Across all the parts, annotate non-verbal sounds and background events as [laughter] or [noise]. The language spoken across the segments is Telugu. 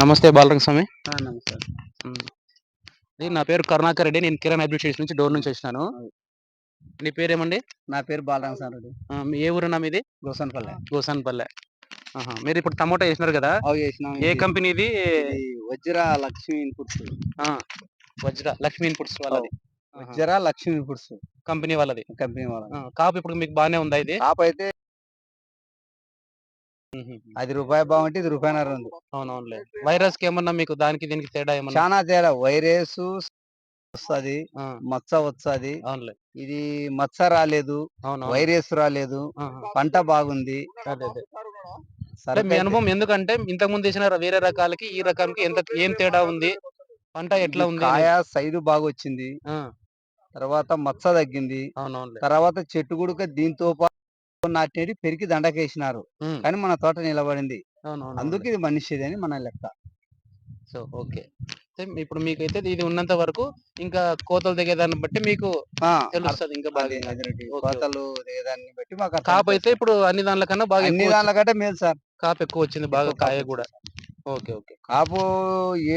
నమస్తే బాలరంగ స్వామి. ఇది నా పేరు కరుణాకర్ రెడ్డి. నేను కిరణ్ స్టేషన్ నుంచి డోర్ నుంచి వచ్చినాను. నీ పేరేమండి? నా పేరు బాలరామ రెడ్డి. ఆ, మీ ఏ ఊరన్నా మీది? గోసన్పల్లె. గోసాన్పల్లె. మీరు ఇప్పుడు టమోటా వేసినారు కదా? ఏ కంపెనీది ఇది? వజ్ర లక్ష్మీ ఇన్పుట్స్. వజ్ర లక్ష్మీ ఇన్పుట్స్ వాళ్ళది. వజ్ర లక్ష్మీ ఇన్పుట్స్. కంపెనీ వాళ్ళది. కంపెనీ వాళ్ళ ఆ, కాపు ఇప్పుడు మీకు బానే ఉందా ఇది? కాప్ అయితే. అది రూపాయి బాగుంటే ఇది రూపాయిన్నర ఉంది అవునవునులే. వైరస్కి ఏమన్నా మీకు దానికి దీనికి తేడా ఏమన్నా? చాలా తేడా. వైరస్ వస్తుంది ఆ, మచ్చ వస్తుంది. అవునులే. ఇది మచ్చ రాలేదు అవును వైరస్ రాలేదు పంట బాగుంది. అదే అదే. అంటే సరుకు మీ అనుభవం ఎందుకంటే ఇంతకు ముందు వేసిన వేరే రకాలకి ఈ రకానికి ఎంత ఏం తేడా ఉంది? పంట ఎట్లా ఇది ఉంది కాయ సైజు బాగా వచ్చింది ఆ, తర్వాత మచ్చ తగ్గింది. అవునవునులే. తర్వాత చెట్టు గుడుక దీంతో పాటు నాటినది పెరిగి దండకేసినారు. ఉమ్, కానీ మన తోట నిలబడింది. అవునవును అందుకు ఇది మనిషిది అని మన లెక్క. So okay. అయితే ఇప్పుడు మీకైతే ఇది ఉన్నంత వరకు ఇంకా కోతలు దిగేదాన్ని బట్టి మీకు ఆ, తెలుస్తుంది ఇంకా బాగా. అది- అది రెడ్డి. ఓకే, కోతలు దాన్ని బట్టి మాకు అర్థం కాపు అయితే. ఇప్పుడు అన్ని దానిల కన్నా బాగా అన్ని ఎక్కువ దానిల కంటే మేలు సార్. కాపు ఎక్కువ వచ్చింది బాగా ఎక్కువ కాపు కాయ. కూడా. Okay okay. కాపు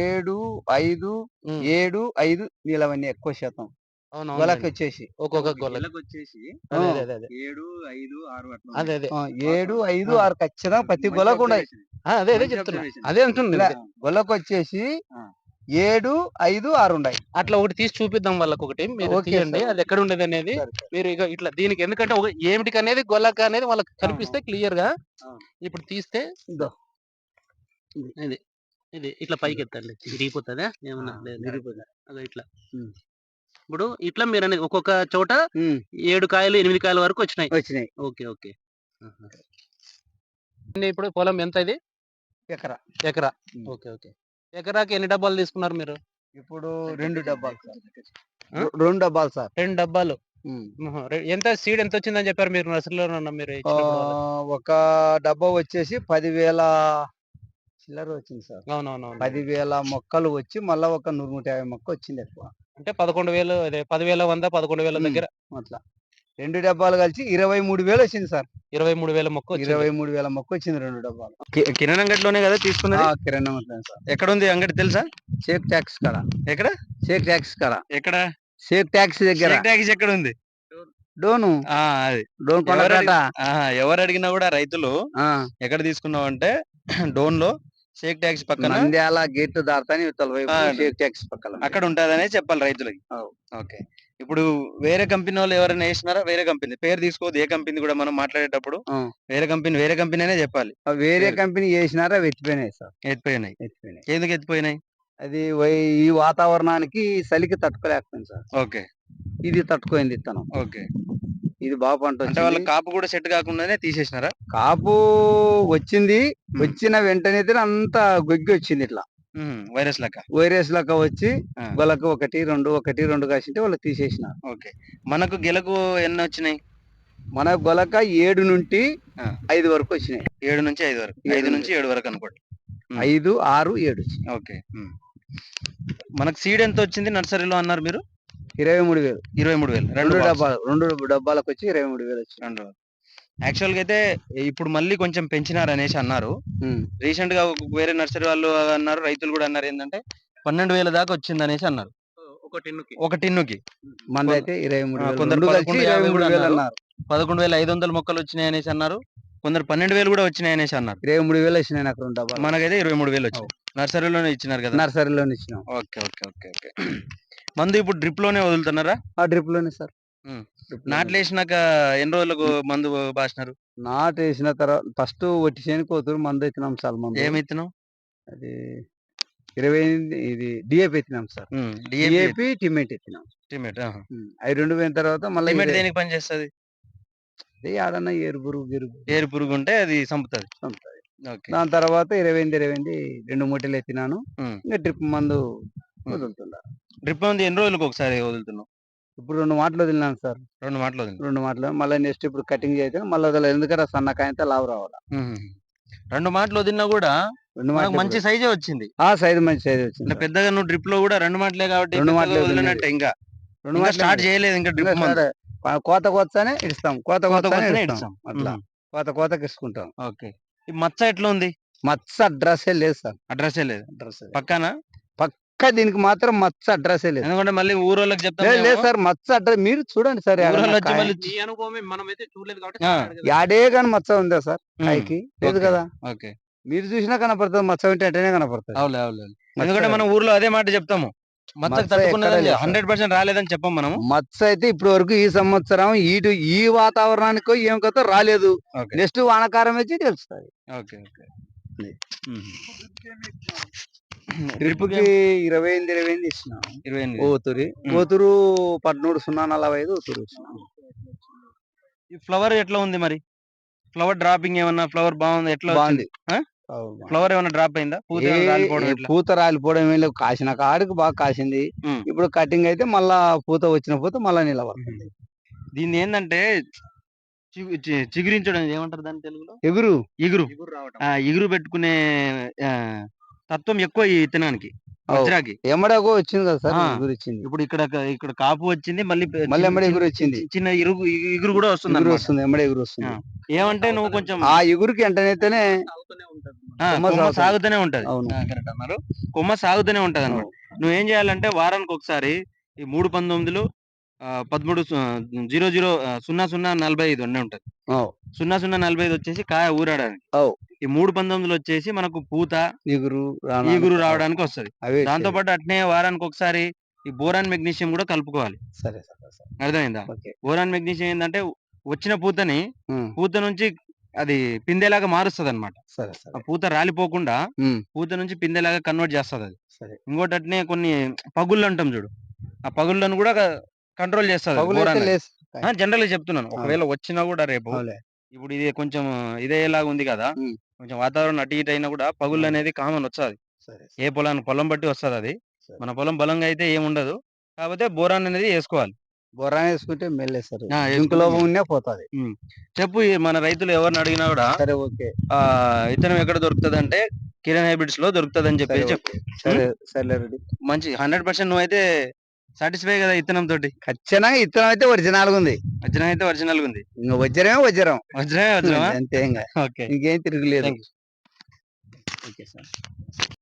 ఏడు ఐదు ఉమ్, ఏడు ఐదు నీలవన్నీ ఎక్కువ శాతం. అవునవును గొలకి వచ్చేసి ఒక్కొక్క గొల్ల వచ్చేసి అదే అదే అదే అదే. ఏడు ఐదు ఆరు అదే అదే. ఏడు ఐదు ఆ. ఆరు ఖచ్చితంగా ప్రతి గొలకు ఉన్నాయి. ఆ, అదే అదే చెప్తున్నా. అదే అంటుంది. ఇలా గొలకు వచ్చేసి ఆ. ఏడు ఐదు ఆరు ఉన్నాయి. అట్లా ఒకటి తీసి చూపిద్దాం వాళ్ళకి ఒకటి మీరు ఓకే తీయండి. సార్. అది ఎక్కడ ఉండేది అనేది సరే, సరే. మీరు ఇక ఇట్లా దీనికి ఎందుకంటే ఒక ఏమిటికి అనేది గొల్లక అనేది వాళ్ళకి కనిపిస్తే క్లియర్గా ఆ. ఇప్పుడు తీస్తే ఇదో. ఇది. ఇది. ఇట్లా పైకి ఎత్తండి విరిగిపోతుందా ఏమన్నా ఆ, లేదు, విరిగిపోతుంది. అదో ఇట్లా. ఉమ్. ఇప్పుడు ఇట్లా మీరు అనేది ఒక్కొక్క చోట ఏడు కాయలు ఎనిమిది కాయల వరకు వచ్చినాయి. వచ్చినాయి. Okay okay. ఇప్పుడు పొలం ఎంత ఇది? ఎకరా. ఎకరా. Okay okay. ఎకరాకి ఎన్ని డబ్బాలు తీసుకున్నారు మీరు? ఇప్పుడు రెండు డబ్బాలు సార్. రెండు డబ్బాలు సార్. రెండు డబ్బాలు? ఎంత సీడ్ ఎంత వచ్చిందని చెప్పారు మీరు నర్సరీలో మీరు? ఒక డబ్బా వచ్చేసి పదివేల చిల్లర వచ్చింది సార్. అవునవునవును. పదివేల మొక్కలు వచ్చి మళ్ళా ఒక నూరు నూట యాభై మొక్క వచ్చింది ఎక్కువ. అంటే పదకొండు వేలు అదే పదివేల వంద పదకొండు వేల. దగ్గర. అట్లా. రెండు డబ్బాలు కలిసి ఇరవై మూడు వేలు వచ్చింది సార్. ఇరవై మూడు వేల మొక్క వచ్చింది. ఇరవై మూడు వేల మొక్క వచ్చింది రెండు డబ్బాలు. కిరణ్ అంగడిలోనే కదా తీసుకున్నది? ఆ, కిరాణా సార్. ఎక్కడ ఉంది అంగడి తెలుసా? షేక్ ట్యాక్స్ కాడ. ఎక్కడ? షేక్ ట్యాక్స్ కాడ. ఎక్కడ? షేక్ ట్యాక్స్ దగ్గర. ట్యాక్స్ ఎక్కడ ఉంది డోను. ఆ అది. డోన్ ఎవరు అడిగినా కూడా రైతులు ఆ, ఎక్కడ తీసుకున్నావు అంటే [clears throat] డోన్లో షేక్ ట్యాక్స్ పక్కన? నంద్యాల గేట్ దాడతాని ఇవతల వైపు ఆ, షేక్ ట్యాక్స్ పక్కన అక్కడ ఉంటదనే చెప్పాలి రైతులకి. ఓకే. ఇప్పుడు వేరే కంపెనీ వాళ్ళు ఎవరైనా వేసినారా? వేరే కంపెనీ. పేరు తీసుకోవద్దు. ఏ కంపెనీ కూడా మనం మాట్లాడేటప్పుడు. వేరే కంపెనీ వేరే కంపెనీ అనే చెప్పాలి వేరే. కంపెనీ చేసినారా? వెతిపోయినాయి సార్. ఎత్తిపోయినాయి. ఎత్తిపోయినాయి. ఎందుకు ఎత్తిపోయినాయి? అది ఈ వాతావరణానికి చలికి తట్టుకోలేకపోయింది సార్. ఓకే. ఇది తట్టుకోయింది ఇత్తనం. ఓకే. ఇది బాగా పంట అంటే వాళ్ళ కాపు కూడా సెట్ కాకుండానే తీసేసినారా? కాపు వచ్చింది. వచ్చిన వెంటనే అంత గొగ్గి వచ్చింది ఇట్లా. వైరస్ లెక్క. వైరస్ లెక్క వచ్చి. గొలకు ఒకటి రెండు ఒకటి రెండు కాసింటే వాళ్ళు తీసేసినారు. ఓకే. మనకు గెలకు ఎన్ని వచ్చినాయి? మన గొలక ఏడు నుండి. ఐదు వరకు వచ్చినాయి. ఏడు నుంచి ఐదు వరకు. ఐదు నుంచి ఏడు వరకు అనుకోండి. ఐదు ఆరు ఏడు ఓకే. మనకు సీడ్ ఎంత వచ్చింది నర్సరీలో అన్నారు మీరు? ఇరవై మూడు వేలు. ఇరవై మూడు వేలు. రెండు. డబ్బాలు రెండు డబ్బాలకు వచ్చి ఇరవై మూడు వేలు వచ్చినాయి రెండు యాక్చువల్గా అయితే ఇప్పుడు మళ్ళీ కొంచెం పెంచినారు అనేసి అన్నారు. రీసెంట్గా ఒక వేరే నర్సరీ వాళ్ళు అన్నారు రైతులు కూడా అన్నారు ఏంటంటే పన్నెండు వేల దాకా వచ్చింది అనేసి అన్నారు. ఒక టిన్నుకి ఒక టిన్నుకి మనది అయితే ఇరవై మూడు కొందరు ఇరవై మూడు వేలు అన్నారు. పదకొండు వేల ఐదు వందల మొక్కలు వచ్చినాయి అనేసి అన్నారు. కొందరు పన్నెండు వేలు కూడా వచ్చినాయి అనేసి అన్నారు. ఇరవై మూడు వేలు వచ్చినాయి నాకు రెండు డబ్బాలు. మనకైతే ఇరవై మూడు వేలు వచ్చినాయి నర్సరీలోనే ఇచ్చినారు కదా? నర్సరీలో ఇచ్చినాం. Okay okay okay okay. మందు ఇప్పుడు డ్రిప్లోనే వదులుతున్నారా? ఆ డ్రిప్లోనే సార్. నాట్లు వేసినాక ఎన్ని రోజులకు మందు బాసినారు? నాటు వేసిన తర్వాత ఫస్ట్ ఒట్టి చేను కోతురు మందు ఎత్తినాం సార్ మందు. ఏమి ఇత్తనం అది ఇరవై ఇది డిఏపి ఎత్తినాం సార్. డిఏపి టిమెట్ ఎత్తినాం. ఉమ్. అవి రెండు పోయిన తర్వాత మళ్ళీ దేనికి పని చేస్తుంది? ఆడన్నా ఏరుగురు గిరుగు ఏరు పురుగు ఉంటే అది చంపుతుంది చంపుతాది. దాని తర్వాత ఇరవై ఎనిమిది ఇరవై ఎనిమిది రెండు మూటలు ఎత్తినాను. ఇంకా డ్రిప్ మందు వదులుతున్నా. డ్రిప్ మందు ఎన్ని రోజులకు ఒకసారి వదులుతున్నావు? ఇప్పుడు రెండు మాటలు వదిలినాను సార్. రెండు మాటలు వదిలి రెండు మాటలు. మళ్ళీ నెక్స్ట్ ఇప్పుడు కటింగ్ అయితే మళ్ళీ వదలదు ఎందుకంటే సన్నకాయంతో లావు రావాలి? రెండు మాటలు వదిలినా కూడా రెండు మాటలు మంచి సైజే వచ్చింది. ఆ సైజ్ మంచి సైజ్ వచ్చింది పెద్దగా నువ్వు డ్రిప్లో కూడా రెండు మాటలే కాబట్టి రెండు మాటలే వదిలినట్టే ఇంకా. రెండు మాటలు స్టార్ట్ చేయలేదు ఇంకా డ్రిప్ కోత కోతనే ఇస్తాం. కోత కోత కోతనే ఇస్తాం. అట్లా. కోత కోతకి ఇసుకుంటాం. ఓకే. ఈ మచ్చ ఎట్లా ఉంది? మచ్చ అడ్రస్సే లేదు సార్. అడ్రస్ లేదు. అడ్రస్ పక్కన? పక్క దీనికి మాత్రం మచ్చ అడ్రస్సే లేదు. ఎందుకంటే మళ్ళీ ఊరోళ్ళకి చెప్తాం లేదు. సార్ మచ్చ అడ్రస్ మీరు చూడండి సార్. యాడే కానీ మచ్చ ఉందా సార్ కాయకి? లేదు. కదా. ఓకే. మీరు చూసినా కనపడుతుంది మచ్చ ఉంటే అంటేనే కనపడుతుంది. అవులే అవులే మచ్చ ఎందుకంటే మనం ఊర్లో అదే మాట చెప్తాము. హండ్రెడ్ పర్సెంట్ రాలేదని చెప్పం మనము. మచ్చ అయితే ఇప్పటి వరకు ఈ సంవత్సరం ఇటు ఈ వాతావరణానికి ఏం కొత్త రాలేదు. నెక్స్ట్ వానకారం వచ్చి తెలుస్తుంది. Okay okay. అది. డ్రిప్కి ఇరవై ఎనిమిది ఇరవై ఎనిమిది ఇచ్చినాం ఇరవై ఎనిమిది. ఓతురి. ఓతురు పదమూడు సున్నా నలభై ఐదు ఓతురు ఇచ్చినాం ఈ ఫ్లవర్ ఎట్లా ఉంది మరి? ఫ్లవర్ డ్రాపింగ్ ఏమన్నా ఫ్లవర్ బాగుంది? ఎట్లా బాగుంది. ఫ్లవర్ ఏమన్నా డ్రాప్ అయిందా? పూత పూత రాలిపోవడం ఏం లేదు. కాసిన కాడికి బాగా కాసింది. ఇప్పుడు కటింగ్ అయితే మళ్ళా పూత వచ్చిన పూత మళ్ళా నిలబడుతుంది. దీన్ని ఏంటంటే చిగురించడం ఏమంటారు దాని తెలుగులో? ఎగురు. ఇగురు. ఎగురు రావటం. ఆ ఇగురు పెట్టుకునే తత్వం ఎక్కువ ఈ విత్తనానికి. వజ్రాకి ఎమ్మడాకో వచ్చింది కదా సార్ ఆ. ఎగురు వచ్చింది ఇప్పుడు ఇక్కడ ఇక్కడ కాపు వచ్చింది మళ్ళీ మళ్ళీ ఎమ్మడే ఎగురు చిన్న- వచ్చింది. చిన్న ఇరుగు ఇగు- ఇగురు కూడా వస్తుంది ఎగురు అన్నమాట. వస్తుంది ఎమ్మడే ఎగురు వస్తుంది. ఏమంటే నువ్వు కొంచెం ఆ ఎగురుకి ఎంటనైతేనే సాగుతూనే ఉంటది. ఆ, కొమ్మ కొమ్మ సాగుతుంది. సాగుతూనే ఉంటది అవును. ఆ, correct అన్నారు కొమ్మ సాగుతూనే ఉంటది అన్నమాట నువ్వు ఏం చేయాలంటే వారానికి ఒకసారి ఈ మూడు పంతొమ్మిదిలు పదమూడు జీరో జీరో సున్నా సున్నా నలభై ఐదు అన్నీ ఉంటది. సున్నా సున్నా నలభై ఐదు వచ్చేసి కాయ ఊరాడానికి. ఈ మూడు పంతొమ్మిదిలు వచ్చేసి మనకు పూత ఎగురు ఈగురు రావడానికి వస్తది. దాంతో పాటు అట్నే వారానికి ఒకసారి ఈ బోరాన్ మెగ్నీషియం కూడా కలుపుకోవాలి. సరే అర్థమైందా? బోరాన్ మెగ్నీషియం ఏంటంటే వచ్చిన పూతని పూత నుంచి అది పిందెలాగా మారుస్తుంది అనమాట పూత రాలిపోకుండా పూత నుంచి పిందెలాగా కన్వర్ట్ చేస్తుంది అది సరే. ఇంకోటి అట్నే కొన్ని పగుళ్ళు అంటాం చూడు. ఆ పగుళ్ళను కూడా కంట్రోల్ చేస్తుంది పగులు అయితే జనరల్గా చెప్తున్నాను. ఒకవేళ వచ్చినా కూడా రేపు. ఇప్పుడు ఇది కొంచెం ఇదేలాగా ఉంది కదా. కొంచెం వాతావరణం అటు ఇటు అయినా కూడా పగుళ్ళు అనేది కామన్ వస్తుంది. సరే ఏ పొలానికి పొలం బట్టి వస్తుంది అది. మన పొలం బలంగా అయితే ఏముండదు కాకపోతే బోరాన్ అనేది వేసుకోవాలి. బొరా వేసుకుంటే మెల్లేస్తారు వేసుకుంటే లోపం ఉన్నా పోతుంది. చెప్పు మన రైతులు ఎవరిని అడిగినా కూడా సరే ఓకే. ఆ విత్తనం ఎక్కడ దొరుకుతుంది అంటే కిరణ్ హైబ్రిడ్స్లో దొరుకుతుంది అని చెప్పు. ఓకే. సరే సరే మంచి హండ్రెడ్ పర్సెంట్ నువ్వైతే సాటిస్ఫై కదా ఇత్తనం తోటి? ఖచ్చితంగా ఇత్తనం అయితే ఒరిజినల్ ఉంది. వజ్రం అయితే ఒరిజినల్ ఉంది. ఇంకా వజ్రమే వజ్రం. వజ్రమే వజ్రమా? అంతే ఇంకా. ఓకే ఇంకేం తిరగలేదు. Okay sir